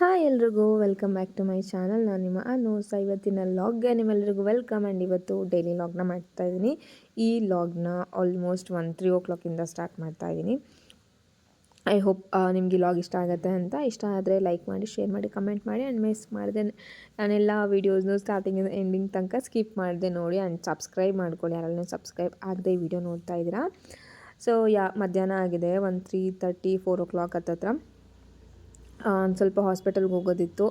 Hi ಎಲ್ರಿಗೂ, welcome back to my channel. ನಾನು ನಿಮ್ಮ ಆ ಸೊ, ಇವತ್ತಿನ ಲಾಗ್ಗೆ ನಿಮ್ಮೆಲ್ಲರಿಗೂ ವೆಲ್ಕಮ್ ಆ್ಯಂಡ್ ಇವತ್ತು ಡೈಲಿ ಲಾಗ್ನ ಮಾಡ್ತಾ ಇದ್ದೀನಿ ಈ ಲಾಗ್ನ ಆಲ್ಮೋಸ್ಟ್ ಒನ್, ತ್ರೀ ಓ ಕ್ಲಾಕಿಂದ ಸ್ಟಾರ್ಟ್ ಮಾಡ್ತಾ ಇದ್ದೀನಿ ಐ ಹೋಪ್ ನಿಮಗೆ ಲಾಗ್ ಇಷ್ಟ ಆಗುತ್ತೆ ಅಂತ. ಇಷ್ಟ ಆದರೆ ಲೈಕ್ ಮಾಡಿ, ಶೇರ್ ಮಾಡಿ, ಕಮೆಂಟ್ ಮಾಡಿ ಆ್ಯಂಡ್ ಮಿಸ್ ಮಾಡಿದೆ ನಾನೆಲ್ಲ ವೀಡಿಯೋಸ್ನು ಸ್ಟಾರ್ಟಿಂಗ್ ಎಂಡಿಂಗ್ ತನಕ ಸ್ಕಿಪ್ ಮಾಡಿದೆ ನೋಡಿ ಆ್ಯಂಡ್ ಸಬ್ಸ್ಕ್ರೈಬ್ ಮಾಡ್ಕೊಳ್ಳಿ. ಯಾರಲ್ಲೂ ಸಬ್ಸ್ಕ್ರೈಬ್ ಆಗದೆ ವಿಡಿಯೋ ನೋಡ್ತಾ ಇದ್ದೀರಾ? ಸೊ ಯಾ, ಮಧ್ಯಾಹ್ನ ಆಗಿದೆ. ಒಂದು three thirty, four o'clock ಹತ್ತತ್ರ. ಒಂದು ಸ್ವಲ್ಪ ಹಾಸ್ಪಿಟಲ್ಗೆ ಹೋಗೋದಿತ್ತು.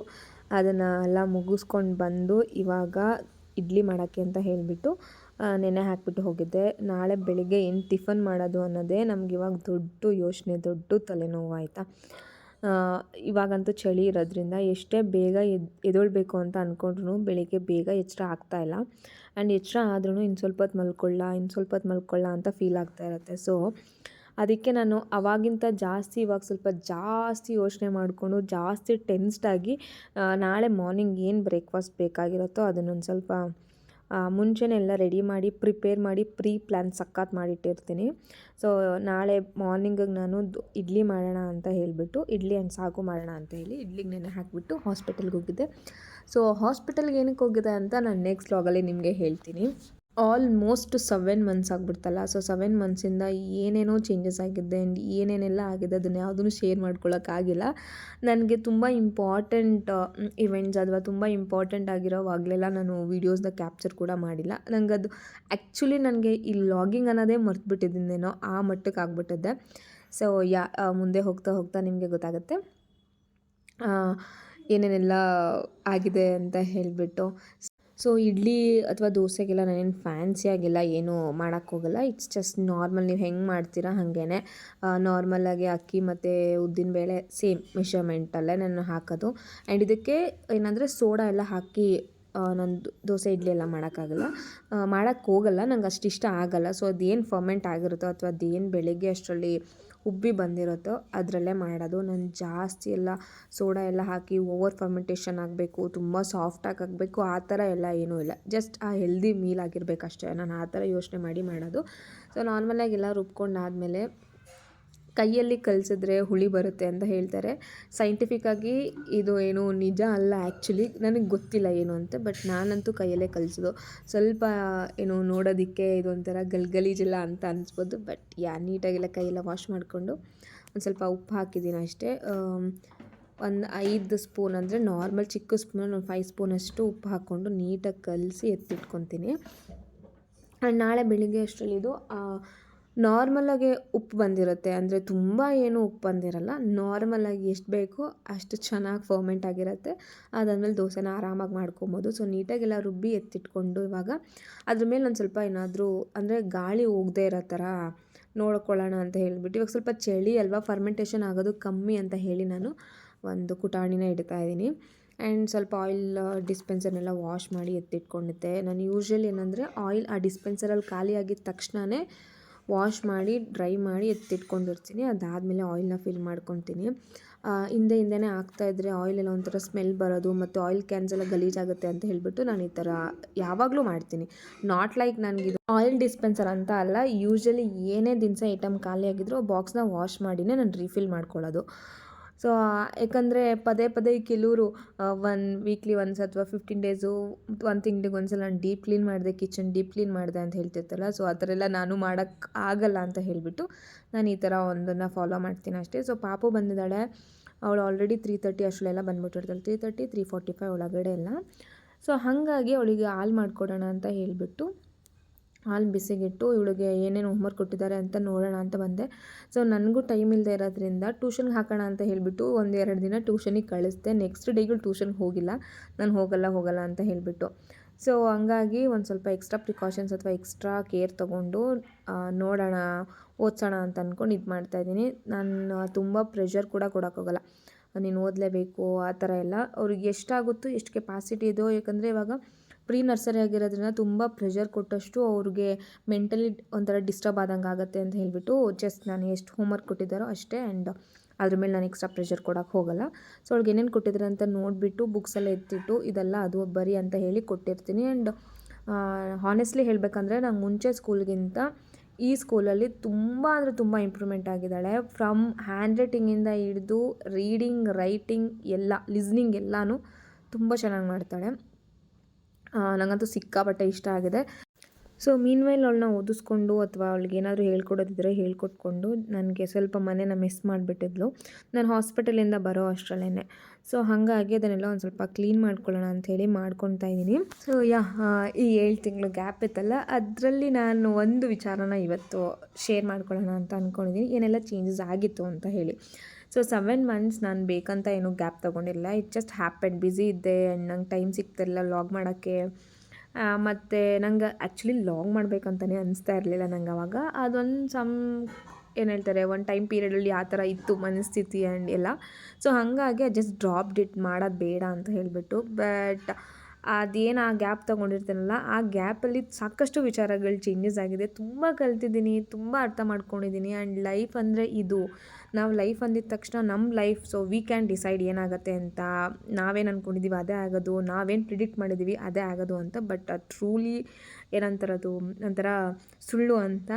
ಅದನ್ನು ಎಲ್ಲ ಮುಗಿಸ್ಕೊಂಡು ಬಂದು ಇವಾಗ ಇಡ್ಲಿ ಮಾಡೋಕ್ಕೆ ಅಂತ ಹೇಳಿಬಿಟ್ಟು ನೆನೆ ಹಾಕಿಬಿಟ್ಟು ಹೋಗಿದ್ದೆ. ನಾಳೆ ಬೆಳಿಗ್ಗೆ ಏನು ಟಿಫನ್ ಮಾಡೋದು ಅನ್ನೋದೇ ನಮ್ಗೆ ಇವಾಗ ದೊಡ್ಡ ಯೋಚನೆ, ದೊಡ್ಡ ತಲೆನೋವು ಆಯಿತಾ. ಇವಾಗಂತೂ ಚಳಿ ಇರೋದ್ರಿಂದ ಎಷ್ಟೇ ಬೇಗ ಎದ್, ಎದೊಳ್ಬೇಕು ಅಂತ ಅಂದ್ಕೊಂಡ್ರು ಬೆಳಿಗ್ಗೆ ಬೇಗ ಎಚ್ಚರ ಆಗ್ತಾಯಿಲ್ಲ ಆ್ಯಂಡ್ ಎಚ್ಚರ ಆದ್ರೂ ಇನ್ನು ಸ್ವಲ್ಪ ಹೊತ್ತು ಮಲ್ಕೊಳ್ಳ ಇನ್ನು ಸ್ವಲ್ಪ ಹೊತ್ತು ಮಲ್ಕೊಳ್ಳ ಅಂತ ಫೀಲ್ ಆಗ್ತಾ ಇರುತ್ತೆ. ಸೊ ಅದಕ್ಕೆ ನಾನು ಅವಾಗಿಂತ ಜಾಸ್ತಿ ಇವಾಗ ಸ್ವಲ್ಪ ಜಾಸ್ತಿ ಯೋಚನೆ ಮಾಡಿಕೊಂಡು ಜಾಸ್ತಿ ಟೆನ್ಸ್ಡಾಗಿ ನಾಳೆ ಮಾರ್ನಿಂಗ್ ಏನು ಬ್ರೇಕ್ಫಾಸ್ಟ್ ಬೇಕಾಗಿರುತ್ತೋ ಅದನ್ನೊಂದು ಸ್ವಲ್ಪ ಮುಂಚೆನೇ ಎಲ್ಲ ರೆಡಿ ಮಾಡಿ, ಪ್ರಿಪೇರ್ ಮಾಡಿ ಪ್ರೀ ಪ್ಲ್ಯಾನ್ ಸಕ್ಕತ್ ಮಾಡಿಟ್ಟಿರ್ತೀನಿ. ಸೊ, ನಾಳೆ ಮಾರ್ನಿಂಗಿಗೆ ನಾನು ಇಡ್ಲಿ ಮಾಡೋಣ ಅಂತ ಹೇಳಿಬಿಟ್ಟು, ಇಡ್ಲಿ ಆ್ಯಂಡ್ ಸಾಗು ಮಾಡೋಣ ಅಂತ ಹೇಳಿ ಇಡ್ಲಿಗೆ ನೆನೆ ಹಾಕಿಬಿಟ್ಟು ಹಾಸ್ಪಿಟಲ್ಗೆ ಹೋಗಿದ್ದೆ. ಸೊ, ಹಾಸ್ಪಿಟಲ್ಗೆ ಏನಕ್ಕೆ ಹೋಗಿದೆ ಅಂತ ನಾನು ನೆಕ್ಸ್ಟ್ ಲಾಗಲ್ಲಿ ನಿಮಗೆ ಹೇಳ್ತೀನಿ. ಆಲ್ಮೋಸ್ಟ್ ಸೆವೆನ್ ಮಂತ್ಸ್ ಆಗಿಬಿಡ್ತಲ್ಲ. ಸೊ ಸೆವೆನ್ ಮಂತ್ಸಿಂದ ಏನೇನೋ ಚೇಂಜಸ್ ಆಗಿದೆ ಆ್ಯಂಡ್ ಏನೇನೆಲ್ಲ ಆಗಿದೆ ಅದನ್ನು ಯಾವುದೂ ಶೇರ್ ಮಾಡ್ಕೊಳ್ಳೋಕ್ಕಾಗಿಲ್ಲ ನನಗೆ ತುಂಬ ಇಂಪಾರ್ಟೆಂಟ್ ಇವೆಂಟ್ಸ್ ಅಥವಾ ತುಂಬ ಇಂಪಾರ್ಟೆಂಟ್ ಆಗಿರೋವಾಗಲೆಲ್ಲ ನಾನು ವೀಡಿಯೋಸ್ನ ಕ್ಯಾಪ್ಚರ್ ಕೂಡ ಮಾಡಿಲ್ಲ. ನನಗೆ ಅದು ಆ್ಯಕ್ಚುಲಿ ನನಗೆ ಈ ಲಾಗಿಂಗ್ ಅನ್ನೋದೇ ಮರ್ತುಬಿಟ್ಟಿದ್ದೀನೇನೋ ಆ ಮಟ್ಟಕ್ಕೆ ಆಗ್ಬಿಟ್ಟಿದ್ದೆ. ಸೊ ಯಾ ಮುಂದೆ ಹೋಗ್ತಾ ಹೋಗ್ತಾ ನಿಮಗೆ ಗೊತ್ತಾಗುತ್ತೆ. ಏನೇನೆಲ್ಲ ಆಗಿದೆ ಅಂತ ಹೇಳಿಬಿಟ್ಟು. ಸೊ ಇಡ್ಲಿ ಅಥವಾ ದೋಸೆಗೆಲ್ಲ ನಾನೇನು ಫ್ಯಾನ್ಸಿಯಾಗೆಲ್ಲ ಏನೂ ಮಾಡೋಕ್ಕೋಗಲ್ಲ ಇಟ್ಸ್ ಜಸ್ಟ್ ನಾರ್ಮಲ್ ನೀವು ಹೆಂಗೆ ಮಾಡ್ತೀರಾ ಹಾಗೇ ನಾರ್ಮಲಾಗಿ ಅಕ್ಕಿ ಮತ್ತು ಉದ್ದಿನಬೇಳೆ ಸೇಮ್ ಮೆಷರ್ಮೆಂಟಲ್ಲೇ ನಾನು ಹಾಕೋದು. ಆ್ಯಂಡ್ ಇದಕ್ಕೆ ಏನಂದರೆ ಸೋಡಾ ಎಲ್ಲ ಹಾಕಿ ನಾನು ದೋಸೆ, ಇಡ್ಲಿ ಎಲ್ಲ ಮಾಡೋಕ್ಕಾಗಲ್ಲ. ಮಾಡೋಕ್ಕೆ ಹೋಗಲ್ಲ, ನಂಗೆ ಅಷ್ಟು ಇಷ್ಟ ಆಗಲ್ಲ. ಸೊ ಅದೇನು ಫರ್ಮೆಂಟ್ ಆಗಿರುತ್ತೋ ಅಥವಾ ಅದೇನು ಬೆಳಗ್ಗೆ ಅಷ್ಟರಲ್ಲಿ ಉಬ್ಬಿ ಬಂದಿರುತ್ತೋ ಅದರಲ್ಲೇ ಮಾಡೋದು. ನಾನು ಜಾಸ್ತಿ ಎಲ್ಲ ಸೋಡಾ ಎಲ್ಲ ಹಾಕಿ ಓವರ್ ಫರ್ಮೆಂಟೇಷನ್ ಆಗಬೇಕು, ತುಂಬ ಸಾಫ್ಟಾಗಿ ಆಗಬೇಕು, ಆ ಥರ ಎಲ್ಲ ಏನೂ ಇಲ್ಲ. ಜಸ್ಟ್ ಆ ಹೆಲ್ದಿ ಮೀಲ್ ಆಗಿರಬೇಕಷ್ಟೇ. ನಾನು ಆ ಥರ ಯೋಚನೆ ಮಾಡಿ ಮಾಡೋದು. ಸೊ ನಾರ್ಮಲಾಗಿ ಎಲ್ಲ ರುಬ್ಕೊಂಡಾದಮೇಲೆ ಕೈಯಲ್ಲಿ ಕಲಿಸಿದ್ರೆ ಹುಳಿ ಬರುತ್ತೆ ಅಂತ ಹೇಳ್ತಾರೆ. ಸೈಂಟಿಫಿಕ್ಕಾಗಿ ಇದು ಏನು ನಿಜ ಅಲ್ಲ ಆ್ಯಕ್ಚುಲಿ ನನಗೆ ಗೊತ್ತಿಲ್ಲ ಏನು ಅಂತ ಬಟ್ ನಾನಂತೂ ಕೈಯಲ್ಲೇ ಕಲಿಸೋದು. ಸ್ವಲ್ಪ ಏನು ನೋಡೋದಕ್ಕೆ ಇದೊಂಥರ ಗಲ್ಗಲೀಜಿಲ್ಲ ಅಂತ ಅನಿಸ್ಬೋದು ಬಟ್ ಯಾ, ನೀಟಾಗೆಲ್ಲ ಕೈಯೆಲ್ಲ ವಾಶ್ ಮಾಡಿಕೊಂಡು ಒಂದು ಸ್ವಲ್ಪ ಉಪ್ಪು ಹಾಕಿದ್ದೀನಿ ಅಷ್ಟೇ. ಒಂದು ಐದು ಸ್ಪೂನ್ ಅಂದರೆ ನಾರ್ಮಲ್ ಚಿಕ್ಕ ಸ್ಪೂನ್, ಒಂದು ಫೈವ್ ಸ್ಪೂನಷ್ಟು ಉಪ್ಪು ಹಾಕ್ಕೊಂಡು ನೀಟಾಗಿ ಕಲಸಿ ಎತ್ತಿಟ್ಕೊತೀನಿ. ನಾಳೆ ಬೆಳಿಗ್ಗೆ ಅಷ್ಟರಲ್ಲಿ ಇದು ನಾರ್ಮಲಾಗೆ ಉಪ್ಪು ಬಂದಿರುತ್ತೆ. ಅಂದರೆ ತುಂಬ ಏನು ಉಪ್ಪು ಬಂದಿರಲ್ಲ ನಾರ್ಮಲಾಗಿ ಎಷ್ಟು ಬೇಕೋ ಅಷ್ಟು ಚೆನ್ನಾಗಿ ಫರ್ಮೆಂಟ್ ಆಗಿರುತ್ತೆ. ಅದಾದಮೇಲೆ ದೋಸೆನ ಆರಾಮಾಗಿ ಮಾಡ್ಕೊಬೋದು. ಸೊ ನೀಟಾಗೆಲ್ಲ ರುಬ್ಬಿ ಎತ್ತಿಟ್ಕೊಂಡು ಇವಾಗ ಅದ್ರ ಮೇಲೆ ಒಂದು ಸ್ವಲ್ಪ ಏನಾದರೂ, ಅಂದರೆ ಗಾಳಿ ಹೋಗದೇ ಇರೋ ಥರ ನೋಡ್ಕೊಳ್ಳೋಣ ಅಂತ ಹೇಳಿಬಿಟ್ಟು, ಇವಾಗ ಸ್ವಲ್ಪ ಚಳಿ ಅಲ್ವಾ ಫರ್ಮೆಂಟೇಷನ್ ಆಗೋದು ಕಮ್ಮಿ ಅಂತ ಹೇಳಿ ನಾನು ಒಂದು ಕುಟಾಣಿನ ಇಡ್ತಾ ಇದ್ದೀನಿ. ಆ್ಯಂಡ್ ಸ್ವಲ್ಪ ಆಯಿಲ್ ಡಿಸ್ಪೆನ್ಸರ್ನೆಲ್ಲ ವಾಶ್ ಮಾಡಿ ಎತ್ತಿಟ್ಕೊಂಡಿದ್ದೆ. ನಾನು ಯೂಶ್ವಲಿ ಏನಂದರೆ ಆಯಿಲ್ ಆ ಡಿಸ್ಪೆನ್ಸರಲ್ಲಿ ಖಾಲಿಯಾಗಿದ್ದ ತಕ್ಷಣವೇ ವಾಶ್ ಮಾಡಿ ಡ್ರೈ ಮಾಡಿ ಎತ್ತಿಟ್ಕೊಂಡಿರ್ತೀನಿ. ಅದಾದಮೇಲೆ ಆಯಿಲ್ನ ಫಿಲ್ ಮಾಡ್ಕೊತೀನಿ ಹಿಂದೆ ಹಿಂದೆನೇ ಆಗ್ತಾಯಿದ್ರೆ ಆಯಿಲೆಲ್ಲ ಒಂಥರ ಸ್ಮೆಲ್ ಬರೋದು, ಮತ್ತು ಆಯಿಲ್ ಕ್ಯಾನ್ಸ್ ಎಲ್ಲ ಗಲೀಜಾಗುತ್ತೆ ಅಂತ ಹೇಳಿಬಿಟ್ಟು ನಾನು ಈ ಥರ ಯಾವಾಗಲೂ ಮಾಡ್ತೀನಿ. ನಾಟ್ ಲೈಕ್ ನನಗಿದು ಆಯಿಲ್ ಡಿಸ್ಪೆನ್ಸರ್ ಅಂತ ಅಲ್ಲ ಯೂಶ್ವಲಿ ಏನೇ ದಿನಸ ಐಟಮ್ ಖಾಲಿ ಆಗಿದ್ರು ಬಾಕ್ಸ್ನ ವಾಶ್ ಮಾಡಿನೇ ನಾನು ರೀಫಿಲ್ ಮಾಡ್ಕೊಳ್ಳೋದು. ಸೊ ಯಾಕಂದರೆ ಪದೇ ಪದೇ ಕೆಲವರು ಒನ್ ವೀಕ್ಲಿ ಒನ್ಸ್ ಅಥವಾ ಫಿಫ್ಟೀನ್ ಡೇಸು ಒಂದು ತಿಂಗ್ಳಿಗೆ ಒಂದು ಸಲ ಡೀಪ್ ಕ್ಲೀನ್ ಮಾಡಿದೆ ಕಿಚನ್ ಡೀಪ್ ಕ್ಲೀನ್ ಮಾಡಿದೆ ಅಂತ ಹೇಳ್ತಿರ್ತಲ್ಲ ಸೊ ಆ ಥರ ಎಲ್ಲ ನಾನು ಮಾಡೋಕ್ಕೆ ಆಗಲ್ಲ ಅಂತ ಹೇಳಿಬಿಟ್ಟು ನಾನು ಈ ಥರ ಒಂದನ್ನು ಫಾಲೋ ಮಾಡ್ತೀನಿ ಅಷ್ಟೇ. ಸೊ, ಪಾಪು ಬಂದಿದ್ದಾಳೆ, ಅವಳು ಆಲ್ರೆಡಿ ತ್ರೀ ತರ್ಟಿ ಅಷ್ಟೆಲ್ಲ ಬಂದುಬಿಟ್ಟಿರ್ತಾಳೆ three thirty three forty five ಒಳಗಡೆ ಎಲ್ಲ. ಸೊ, ಹಾಗಾಗಿ ಅವಳಿಗೆ ಹಾಲು ಮಾಡಿಕೊಡೋಣ ಅಂತ ಹೇಳಿಬಿಟ್ಟು ಹಾಲು ಬಿಸಿಗಿಟ್ಟು, ಇವಳಿಗೆ ಏನೇನು ಹೋಮ್ವರ್ಕ್ ಕೊಟ್ಟಿದ್ದಾರೆ ಅಂತ ನೋಡೋಣ ಅಂತ ಬಂದೆ. ಸೊ ನನಗೂ ಟೈಮ್ ಇಲ್ಲದೆ ಇರೋದ್ರಿಂದ ಟ್ಯೂಷನ್ಗೆ ಹಾಕೋಣ ಅಂತ ಹೇಳಿಬಿಟ್ಟು ಒಂದು ಎರಡು ದಿನ ಟ್ಯೂಷನಿಗೆ ಕಳಿಸ್ದೆ. ನೆಕ್ಸ್ಟ್ ಡೇಗಳು ಟ್ಯೂಷನ್ಗೆ ಹೋಗಿಲ್ಲ. ನಾನು ಹೋಗಲ್ಲ ಹೋಗಲ್ಲ ಅಂತ ಹೇಳಿಬಿಟ್ಟು. ಸೊ ಹಂಗಾಗಿ ಒಂದು ಸ್ವಲ್ಪ ಎಕ್ಸ್ಟ್ರಾ ಪ್ರಿಕಾಷನ್ಸ್ ಅಥವಾ ಎಕ್ಸ್ಟ್ರಾ ಕೇರ್ ತೊಗೊಂಡು ನೋಡೋಣ, ಓದಿಸೋಣ ಅಂತ ಅಂದ್ಕೊಂಡು ಇದು ಮಾಡ್ತಾಯಿದ್ದೀನಿ ನಾನು ತುಂಬ ಪ್ರೆಷರ್ ಕೂಡ ಕೊಡೋಕ್ಕೋಗಲ್ಲ ನೀನು ಓದಲೇಬೇಕು, ಆ ಥರ ಎಲ್ಲ. ಅವ್ರಿಗೆ ಎಷ್ಟಾಗುತ್ತೋ ಎಷ್ಟು ಕೆಪಾಸಿಟಿ ಇದೋ ಯಾಕಂದರೆ ಇವಾಗ ಪ್ರೀ ನರ್ಸರಿ ಆಗಿರೋದ್ರಿಂದ ತುಂಬ ಪ್ರೆಷರ್ ಕೊಟ್ಟಷ್ಟು ಅವ್ರಿಗೆ ಮೆಂಟಲಿ ಒಂಥರ ಡಿಸ್ಟರ್ಬ್ ಆದಂಗೆ ಆಗುತ್ತೆ ಅಂತ ಹೇಳಿಬಿಟ್ಟು ಜಸ್ಟ್ ನಾನು ಎಷ್ಟು ಹೋಮ್ವರ್ಕ್ ಕೊಟ್ಟಿದ್ದಾರೋ ಅಷ್ಟೇ ಆ್ಯಂಡ್ ಅದ್ರ ಮೇಲೆ ನಾನು ಎಕ್ಸ್ಟ್ರಾ ಪ್ರೆಷರ್ ಕೊಡೋಕ್ಕೆ ಹೋಗಲ್ಲ. ಸೊ ಅವ್ಳಿಗೆ ಏನೇನು ಕೊಟ್ಟಿದ್ದಾರೆ ಅಂತ ನೋಡಿಬಿಟ್ಟು ಬುಕ್ಸೆಲ್ಲ ಎತ್ತಿಟ್ಟು ಇದೆಲ್ಲ ಅದು ಬರಿ ಅಂತ ಹೇಳಿ ಕೊಟ್ಟಿರ್ತೀನಿ ಆ್ಯಂಡ್ ಹಾನೆಸ್ಟ್ಲಿ ಹೇಳಬೇಕಂದ್ರೆ ನಾನು ಮುಂಚೆ ಸ್ಕೂಲ್ಗಿಂತ ಈ ಸ್ಕೂಲಲ್ಲಿ ತುಂಬ ಅಂದರೆ ತುಂಬ ಇಂಪ್ರೂವ್ಮೆಂಟ್ ಆಗಿದ್ದಾಳೆ. ಫ್ರಮ್ ಹ್ಯಾಂಡ್ ರೈಟಿಂಗಿಂದ ಹಿಡಿದು ರೀಡಿಂಗ್ ರೈಟಿಂಗ್ ಎಲ್ಲ ಲಿಸ್ನಿಂಗ್ ಎಲ್ಲನೂ ತುಂಬ ಚೆನ್ನಾಗಿ ಮಾಡ್ತಾಳೆ. ನನಗಂತೂ ಸಿಕ್ಕಾಪಟ್ಟೆ ಇಷ್ಟ ಆಗಿದೆ. ಸೊ ಮೀನ್ ವೈಲ್ ಅವಳನ್ನ ಓದಿಸ್ಕೊಂಡು ಅಥವಾ ಅವಳಿಗೆ ಏನಾದರೂ ಹೇಳ್ಕೊಡೋದಿದ್ರೆ ಹೇಳ್ಕೊಟ್ಕೊಂಡು ನನಗೆ ಸ್ವಲ್ಪ ಮನೇನ ಮಿಸ್ ಮಾಡಿಬಿಟ್ಟಿದ್ಲು. ನಾನು ಹಾಸ್ಪಿಟಲಿಂದ ಬರೋ ಅಷ್ಟರಲ್ಲೇ ಸೊ ಹಾಗಾಗಿ ಅದನ್ನೆಲ್ಲ ಒಂದು ಸ್ವಲ್ಪ ಕ್ಲೀನ್ ಮಾಡ್ಕೊಳ್ಳೋಣ ಅಂಥೇಳಿ ಮಾಡ್ಕೊತಾ ಇದ್ದೀನಿ. ಸೊ ಯಾ ಈ ಏಳು ತಿಂಗಳು ಗ್ಯಾಪ್ ಇತ್ತಲ್ಲ, ಅದರಲ್ಲಿ ನಾನು ಒಂದು ವಿಚಾರನ ಇವತ್ತು ಶೇರ್ ಮಾಡ್ಕೊಳ್ಳೋಣ ಅಂತ ಅಂದ್ಕೊಂಡಿದ್ದೀನಿ ಏನೆಲ್ಲ ಚೇಂಜಸ್ ಆಗಿತ್ತು ಅಂತ ಹೇಳಿ. ಸೊ ಸೆವೆನ್ ಮಂತ್ಸ್ ನಾನು ಬೇಕಂತ ಏನೂ ಗ್ಯಾಪ್ ತೊಗೊಂಡಿಲ್ಲ. ಇಟ್ ಜಸ್ಟ್ ಹ್ಯಾಪೆಡ್ ಬ್ಯುಸಿ ಇದ್ದೆ. ಆ್ಯಂಡ್ ನಂಗೆ ಟೈಮ್ ಸಿಗ್ತಿರಲಿಲ್ಲ ಲಾಗ್ ಮಾಡೋಕ್ಕೆ. ಮತ್ತು ನಂಗೆ ಆ್ಯಕ್ಚುಲಿ ಲಾಗ್ ಮಾಡಬೇಕಂತಲೇ ಅನಿಸ್ತಾ ಇರಲಿಲ್ಲ ನಂಗೆ ಅವಾಗ. ಅದೊಂದು ಸಮ್ ಏನು ಹೇಳ್ತಾರೆ, ಒಂದು ಟೈಮ್ ಪೀರಿಯಡಲ್ಲಿ ಆ ಥರ ಇತ್ತು ಮನಸ್ಥಿತಿ ಆ್ಯಂಡ್ ಎಲ್ಲ. ಸೊ ಹಾಗಾಗಿ ಜಸ್ಟ್ ಡ್ರಾಪ್ ಡಿಟ್ ಮಾಡೋದು ಬೇಡ ಅಂತ ಹೇಳಿಬಿಟ್ಟು. ಬಟ್ ಅದೇನು ಆ ಗ್ಯಾಪ್ ತೊಗೊಂಡಿರ್ತೀನಲ್ಲ, ಆ ಗ್ಯಾಪಲ್ಲಿ ಸಾಕಷ್ಟು ವಿಚಾರಗಳು ಚೇಂಜಸ್ ಆಗಿದೆ. ತುಂಬ ಕಲ್ತಿದ್ದೀನಿ, ತುಂಬ ಅರ್ಥ ಮಾಡ್ಕೊಂಡಿದ್ದೀನಿ. ಆ್ಯಂಡ್ ಲೈಫ್ ಅಂದರೆ ಇದು. ನಾವು ಲೈಫ್ ಅಂದಿದ ತಕ್ಷಣ ನಮ್ಮ life so we can decide ಏನಾಗುತ್ತೆ ಅಂತ ನಾವೇನು ಅಂದ್ಕೊಂಡಿದ್ದೀವಿ ಅದೇ ಆಗೋದು, ನಾವೇನು ಪ್ರಿಡಿಕ್ಟ್ ಮಾಡಿದ್ದೀವಿ ಅದೇ ಆಗೋದು ಅಂತ. ಬಟ್ ಟ್ರೂಲಿ ಏನಂತಾರದು, ಒಂಥರ ಸುಳ್ಳು ಅಂತ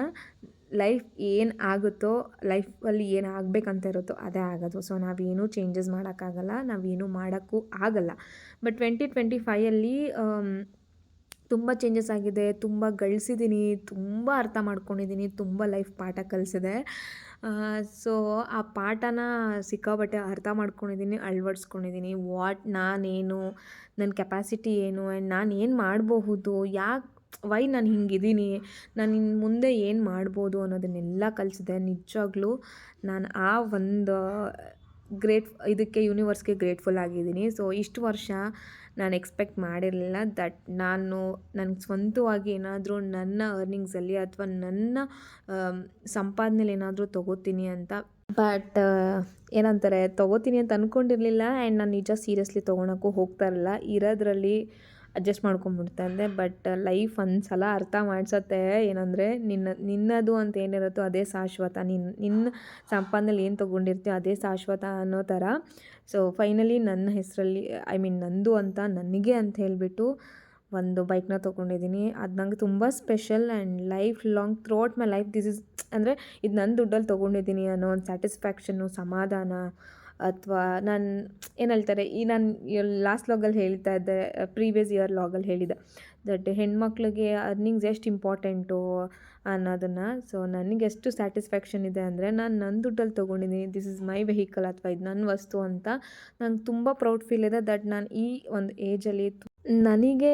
ಲೈಫ್ ಏನು ಆಗುತ್ತೋ ಲೈಫಲ್ಲಿ ಏನು ಆಗಬೇಕಂತ ಇರುತ್ತೋ ಅದೇ ಆಗೋದು. ಸೊ ನಾವೇನು ಚೇಂಜಸ್ ಮಾಡೋಕ್ಕಾಗಲ್ಲ, ನಾವೇನು ಮಾಡೋಕ್ಕೂ ಆಗಲ್ಲ. ಬಟ್ ಟ್ವೆಂಟಿ ಟ್ವೆಂಟಿ ಫೈಯಲ್ಲಿ ತುಂಬ ಚೇಂಜಸ್ ಆಗಿದೆ, ತುಂಬ ಗಳಿಸಿದ್ದೀನಿ ತುಂಬ ಅರ್ಥ ಮಾಡ್ಕೊಂಡಿದ್ದೀನಿ ತುಂಬ ಲೈಫ್ ಪಾಠ ಕಲಿಸಿದೆ. ಸೊ ಆ ಪಾಠನ ಸಿಕ್ಕಾಬಟ್ಟೆ ಅರ್ಥ ಮಾಡ್ಕೊಂಡಿದ್ದೀನಿ ಅಳವಡಿಸ್ಕೊಂಡಿದ್ದೀನಿ ವಾಟ್ ನಾನೇನು ನನ್ನ ಕೆಪಾಸಿಟಿ ಏನು ಆ್ಯಂಡ್ ನಾನು ಏನು ಮಾಡಬಹುದು, ಯಾಕೆ ವೈ ನಾನು ಹಿಂಗಿದ್ದೀನಿ ನಾನು ಇನ್ನು ಮುಂದೆ ಏನು ಮಾಡ್ಬೋದು ಅನ್ನೋದನ್ನೆಲ್ಲ ಕಲಿಸಿದೆ. ನಿಜವಾಗ್ಲೂ ನಾನು ಆ ಒಂದು, ಗ್ರೇಟ್, ಇದಕ್ಕೆ ಯೂನಿವರ್ಸ್ಗೆ ಗ್ರೇಟ್ಫುಲ್ ಆಗಿದ್ದೀನಿ. ಸೊ ಇಷ್ಟು ವರ್ಷ ನಾನು ಎಕ್ಸ್ಪೆಕ್ಟ್ ಮಾಡಿರಲಿಲ್ಲ. ದಟ್ ನಾನು ನನಗೆ ಸ್ವಂತವಾಗಿ ಏನಾದರೂ ನನ್ನ ಅರ್ನಿಂಗ್ಸಲ್ಲಿ ಅಥವಾ ನನ್ನ ಸಂಪಾದನೆಲಿ ಏನಾದರೂ ತೊಗೋತೀನಿ ಅಂತ. ಬಟ್ ಏನಂತಾರೆ, ತೊಗೋತೀನಿ ಅಂತ ಅಂದ್ಕೊಂಡಿರಲಿಲ್ಲ ಆ್ಯಂಡ್ ನಾನು ನಿಜ ಸೀರಿಯಸ್ಲಿ ತೊಗೊಳಕ್ಕೂ ಹೋಗ್ತಾ ಇರಲಿಲ್ಲ. ಇರೋದ್ರಲ್ಲಿ ಅಡ್ಜಸ್ಟ್ ಮಾಡ್ಕೊಂಡ್ಬಿಡ್ತಾ ಇದ್ದೆ ಬಟ್ ಲೈಫ್ ಒಂದು ಸಲ ಅರ್ಥ ಮಾಡಿಸತ್ತೆ. ಏನಂದರೆ, ನಿನ್ನ, ನಿನ್ನದು ಅಂತ ಏನಿರುತ್ತೋ ಅದೇ ಶಾಶ್ವತ. ನಿನ್ನ ನಿನ್ನ ಸಂಪಾದನೆಲಿ ಏನು ತೊಗೊಂಡಿರ್ತೀಯೋ ಅದೇ ಶಾಶ್ವತ ಅನ್ನೋ ಥರ. ಸೊ ಫೈನಲಿ ನನ್ನ ಹೆಸರಲ್ಲಿ ಐ ಮೀನ್ ನಂದು ಅಂತ ನನಗೆ ಅಂತ ಹೇಳಿಬಿಟ್ಟು ಒಂದು ಬೈಕ್ನ ತೊಗೊಂಡಿದ್ದೀನಿ. ಅದು ನಂಗೆ ತುಂಬ special and life long throughout my life this is ಅಂದರೆ ಇದು ನನ್ನ ದುಡ್ಡಲ್ಲಿ ತೊಗೊಂಡಿದ್ದೀನಿ ಅನ್ನೋ ಒಂದು ಸ್ಯಾಟಿಸ್ಫ್ಯಾಕ್ಷನ್ನು ಸಮಾಧಾನ ಅಥವಾ ನಾನು ಏನು ಹೇಳ್ತಾರೆ, ಈ ನಾನು ಲಾಸ್ಟ್ ಲಾಗಲ್ಲಿ ಹೇಳ್ತಾ ಇದ್ದೆ ಪ್ರೀವಿಯಸ್ ಇಯರ್ ಲಾಗಲ್ಲಿ ಹೇಳಿದೆ ದಟ್ ಹೆಣ್ಮಕ್ಳಿಗೆ ಅರ್ನಿಂಗ್ಸ್ ಎಷ್ಟು ಇಂಪಾರ್ಟೆಂಟು ಅನ್ನೋದನ್ನು. ಸೊ ನನಗೆ ಎಷ್ಟು ಸ್ಯಾಟಿಸ್ಫ್ಯಾಕ್ಷನ್ ಇದೆ ಅಂದರೆ ನಾನು ನನ್ನ ದುಡ್ಡಲ್ಲಿ ತೊಗೊಂಡಿದ್ದೀನಿ ದಿಸ್ ಇಸ್ ಮೈ ವೆಹಿಕಲ್ ಅಥವಾ ಇದು ನನ್ನ ವಸ್ತು ಅಂತ ನಂಗೆ ತುಂಬ ಪ್ರೌಡ್ ಫೀಲ್ ಇದೆ ದಟ್ ನಾನು ಈ ಒಂದು ಏಜಲ್ಲಿ ನನಗೆ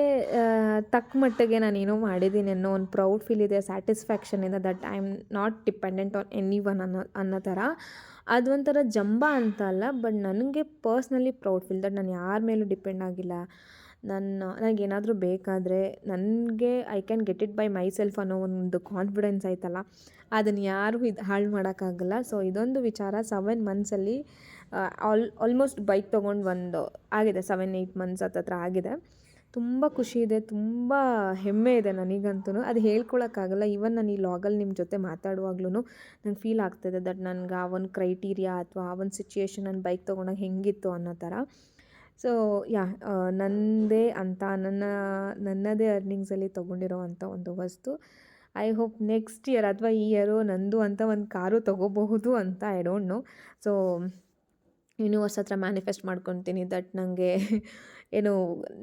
ತಕ್ಕ ಮಟ್ಟಿಗೆ ನಾನು ಏನೋ ಮಾಡಿದ್ದೀನಿ ಅನ್ನೋ ಒಂದು ಪ್ರೌಡ್ ಫೀಲ್ ಇದೆ ಸ್ಯಾಟಿಸ್ಫ್ಯಾಕ್ಷನ್ ಇದೆ that I am not dependent on any one ಅನ್ನೋ ಅನ್ನೋ ಥರ. ಅದೊಂಥರ ಜಂಬ ಅಂತ ಅಲ್ಲ ಬಟ್ ನನಗೆ ಪರ್ಸ್ನಲಿ ಪ್ರೌಡ್ ಫೀಲ್ ದಟ್ ನಾನು ಯಾರ ಮೇಲೂ ಡಿಪೆಂಡ್ ಆಗಿಲ್ಲ. ನನ್ನ ನನಗೇನಾದರೂ ಬೇಕಾದರೆ ನನಗೆ I can get it by myself ಅನ್ನೋ ಒಂದು ಕಾನ್ಫಿಡೆನ್ಸ್ ಆಯ್ತಲ್ಲ, ಅದನ್ನು ಯಾರೂ ಇದು ಹಾಳು ಮಾಡೋಕ್ಕಾಗಲ್ಲ. ಸೊ ಇದೊಂದು ವಿಚಾರ ಸೆವೆನ್ ಮಂತ್ಸಲ್ಲಿ ಆಲ್ ಆಲ್ಮೋಸ್ಟ್ ಬೈಕ್ ತೊಗೊಂಡು ಒಂದು ಆಗಿದೆ ಸೆವೆನ್ ಏಯ್ಟ್ ಮಂತ್ಸ್ ಹತ್ರ ಆಗಿದೆ. ತುಂಬ ಖುಷಿ ಇದೆ, ತುಂಬ ಹೆಮ್ಮೆ ಇದೆ ನನಗಂತೂ ಅದು ಹೇಳ್ಕೊಳಕ್ಕಾಗಲ್ಲ ಈವನ್ ನಾನು ಈ ಲಾಗಲ್ಲಿ ನಿಮ್ಮ ಜೊತೆ ಮಾತಾಡುವಾಗ್ಲೂ ನಂಗೆ ಫೀಲ್ ಆಗ್ತಿದೆ ದಟ್ ನನಗೆ ಆ ಒಂದು ಕ್ರೈಟೀರಿಯಾ ಅಥವಾ ಆ ಒಂದು ಸಿಚುಯೇಷನ್ ನನ್ನ ಬೈಕ್ ತೊಗೊಂಡಾಗ ಹೆಂಗಿತ್ತು ಅನ್ನೋ ಥರ ಸೊ ಯಾ ನನ್ನದೇ ಅಂತ, ನನ್ನ, ನನ್ನದೇ ಅರ್ನಿಂಗ್ಸಲ್ಲಿ ತೊಗೊಂಡಿರೋ ಅಂಥ ಒಂದು ವಸ್ತು. ಐ ಹೋಪ್ ನೆಕ್ಸ್ಟ್ ಇಯರ್ ಅಥವಾ ಈ ಇಯರು ನಂದು ಅಂತ ಒಂದು ಕಾರು ತೊಗೋಬಹುದು ಅಂತ I don't know so universe ಹತ್ರ ಮ್ಯಾನಿಫೆಸ್ಟ್ ಮಾಡ್ಕೊತೀನಿ ದಟ್ ನನಗೆ ಏನು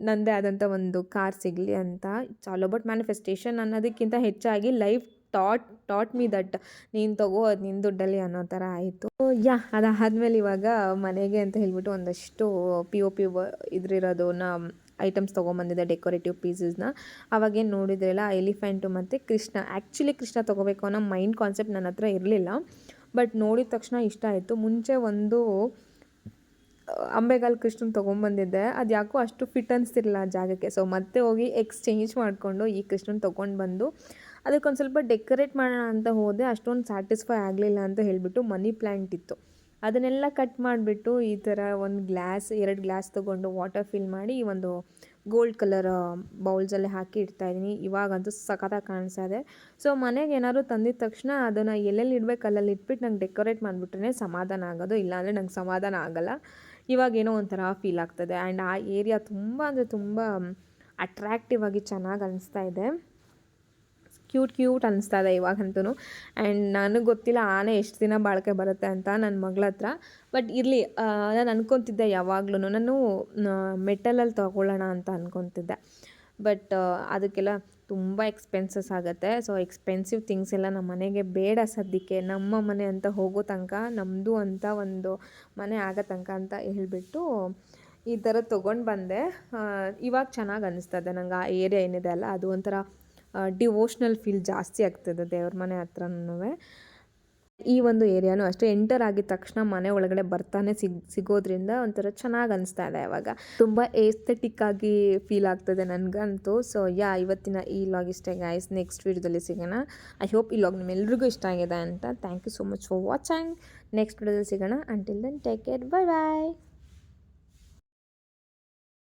ನನ್ನದೇ ಆದಂಥ ಒಂದು ಕಾರ್ ಸಿಗಲಿ ಅಂತ. ಆಲ್ ಅಬೌಟ್ ಮ್ಯಾನಿಫೆಸ್ಟೇಷನ್ ಅನ್ನೋದಕ್ಕಿಂತ ಹೆಚ್ಚಾಗಿ life taught taught me that ನೀನು ತಗೋ, ಅದು ನಿನ್ನ ದುಡ್ಡಲ್ಲಿ ಅನ್ನೋ ಥರ ಆಯಿತು. ಯಾ, ಅದಾದಮೇಲೆ ಇವಾಗ ಮನೆಗೆ ಅಂತ ಹೇಳ್ಬಿಟ್ಟು ಒಂದಷ್ಟು ಪಿ ಒ ಪಿ ಇದ್ರಿರೋದನ್ನ ಐಟಮ್ಸ್ ತೊಗೊಂಬಂದಿದ್ದೆ ಡೆಕೋರೇಟಿವ್ ಪೀಸಸ್ನ ಅವಾಗೇನು ನೋಡಿದ್ರಲ್ಲ ಎಲಿಫೆಂಟು ಮತ್ತು ಕೃಷ್ಣ. ಆ್ಯಕ್ಚುಲಿ ಕೃಷ್ಣ ತೊಗೋಬೇಕು ಅನ್ನೋ ಮೈಂಡ್ ಕಾನ್ಸೆಪ್ಟ್ ನನ್ನ ಹತ್ರ ಇರಲಿಲ್ಲ. ಬಟ್ ನೋಡಿದ ತಕ್ಷಣ ಇಷ್ಟ ಆಯಿತು. ಮುಂಚೆ ಒಂದು, ಅಂಬೆಗಾಲ್ ಕೃಷ್ಣನ್ ತೊಗೊಂಬಂದಿದ್ದೆ. ಅದು ಯಾಕೋ ಅಷ್ಟು ಫಿಟ್ ಅನಿಸ್ತಿರಲಿಲ್ಲ ಆ ಜಾಗಕ್ಕೆ. ಸೊ ಮತ್ತೆ ಹೋಗಿ ಎಕ್ಸ್ಚೇಂಜ್ ಮಾಡಿಕೊಂಡು ಈ ಕೃಷ್ಣನ್ ತೊಗೊಂಡು ಬಂದು ಅದಕ್ಕೊಂದು ಸ್ವಲ್ಪ ಡೆಕೋರೇಟ್ ಮಾಡೋಣ ಅಂತ ಹೋದೆ, ಅಷ್ಟೊಂದು ಸ್ಯಾಟಿಸ್ಫೈ ಆಗಲಿಲ್ಲ ಅಂತ ಹೇಳಿಬಿಟ್ಟು ಮನಿ ಪ್ಲ್ಯಾಂಟ್ ಇತ್ತು. ಅದನ್ನೆಲ್ಲ ಕಟ್ ಮಾಡಿಬಿಟ್ಟು ಈ ಥರ ಒಂದು ಗ್ಲಾಸ್, ಎರಡು ಗ್ಲಾಸ್ ತೊಗೊಂಡು ವಾಟರ್ ಫಿಲ್ ಮಾಡಿ ಒಂದು ಗೋಲ್ಡ್ ಕಲರ್ ಬೌಲ್ಸಲ್ಲಿ ಹಾಕಿ ಇಡ್ತಾಯಿದ್ದೀನಿ ಇವಾಗಂತೂ ಸಖತ್ತಾಗಿ ಕಾಣಿಸ್ತಾ ಇದೆ. ಸೊ, ಮನೆಗೆ ಏನಾದ್ರು ತಂದಿದ ತಕ್ಷಣ ಅದನ್ನು ಎಲ್ಲೆಲ್ಲಿ ಇಡಬೇಕು ಅಲ್ಲಲ್ಲಿ ಇಟ್ಬಿಟ್ಟು ನಂಗೆ ಡೆಕೋರೇಟ್ ಮಾಡಿಬಿಟ್ರೆ ಸಮಾಧಾನ ಆಗೋದು. ಇಲ್ಲಾಂದರೆ ನಂಗೆ ಸಮಾಧಾನ ಆಗೋಲ್ಲ. ಇವಾಗ ಏನೋ ಒಂಥರ ಫೀಲ್ ಆಗ್ತದೆ. ಆ್ಯಂಡ್ ಆ ಏರಿಯಾ ತುಂಬ, ಅಂದರೆ ತುಂಬ ಅಟ್ರ್ಯಾಕ್ಟಿವ್ ಆಗಿ ಚೆನ್ನಾಗಿ ಅನಿಸ್ತಾ ಇದೆ. ಕ್ಯೂಟ್ ಕ್ಯೂಟ್ ಅನಿಸ್ತಾ ಇದೆ ಇವಾಗಂತೂ ಆ್ಯಂಡ್ ನನಗೆ ಗೊತ್ತಿಲ್ಲ ಆನೆ ಎಷ್ಟು ದಿನ ಬಾಳಿಕೆ ಬರುತ್ತೆ ಅಂತ ನನ್ನ ಮಗಳ ಹತ್ರ. ಬಟ್ ಇರಲಿ ನಾನು ಅಂದ್ಕೊತಿದ್ದೆ ಯಾವಾಗ್ಲೂ ನಾನು ಮೆಟಲಲ್ಲಿ ತೊಗೊಳ್ಳೋಣ ಅಂತ ಅಂದ್ಕೊತಿದ್ದೆ ಬಟ್ ಅದಕ್ಕೆಲ್ಲ ತುಂಬ ಎಕ್ಸ್ಪೆನ್ಸಸ್ ಆಗುತ್ತೆ. ಸೊ, ಎಕ್ಸ್ಪೆನ್ಸಿವ್ ಥಿಂಗ್ಸ್ ಎಲ್ಲ ನಮ್ಮ ಮನೆಗೆ ಬೇಡ ಸದ್ಯಕ್ಕೆ. ನಮ್ಮ ಮನೆ ಅಂತ ಹೋಗೋ ತನಕ ನಮ್ಮದು ಅಂತ ಒಂದು ಮನೆ ಆಗೋ ತನಕ ಅಂತ ಹೇಳಿಬಿಟ್ಟು ಈ ಥರ ತೊಗೊಂಡು ಬಂದೆ. ಇವಾಗ ಚೆನ್ನಾಗಿ ಅನ್ನಿಸ್ತದೆ ನಂಗೆ ಆ ಏರಿಯಾ ಏನಿದೆ ಅಲ್ಲ, ಅದು ಒಂಥರ ಡಿವೋಷ್ನಲ್ ಫೀಲ್ ಜಾಸ್ತಿ ಆಗ್ತದೆ ದೇವ್ರ ಮನೆ ಹತ್ರನೂ ಈ ಒಂದು ಏರಿಯಾನು ಅಷ್ಟೇ, ಎಂಟರ್ ಆಗಿದ ತಕ್ಷಣ ಮನೆ ಒಳಗಡೆ ಬರ್ತಾನೆ ಸಿಗ್, ಸಿಗೋದ್ರಿಂದ ಒಂಥರ ಚೆನ್ನಾಗಿ ಅನಿಸ್ತಾ ಇದೆ ಇವಾಗ ತುಂಬ ಏಸ್ಥೆಟಿಕ್ ಆಗಿ ಫೀಲ್ ಆಗ್ತದೆ ನನಗಂತೂ. ಸೊ ಯಾ ಇವತ್ತಿನ ಈ ಲಾಗ್ ಇಷ್ಟೇ ಗಾಯ್ಸ್ ನೆಕ್ಸ್ಟ್ ವೀಡಿಯೋದಲ್ಲಿ ಸಿಗೋಣ. ಐ ಹೋಪ್ ಈ ಲಾಗ್ ನಿಮ್ಮೆಲ್ರಿಗೂ ಇಷ್ಟ ಆಗಿದೆ ಅಂತ. Thank you so much for watching next ವೀಡಿಯೋದಲ್ಲಿ ಸಿಗೋಣ. Until then take care bye bye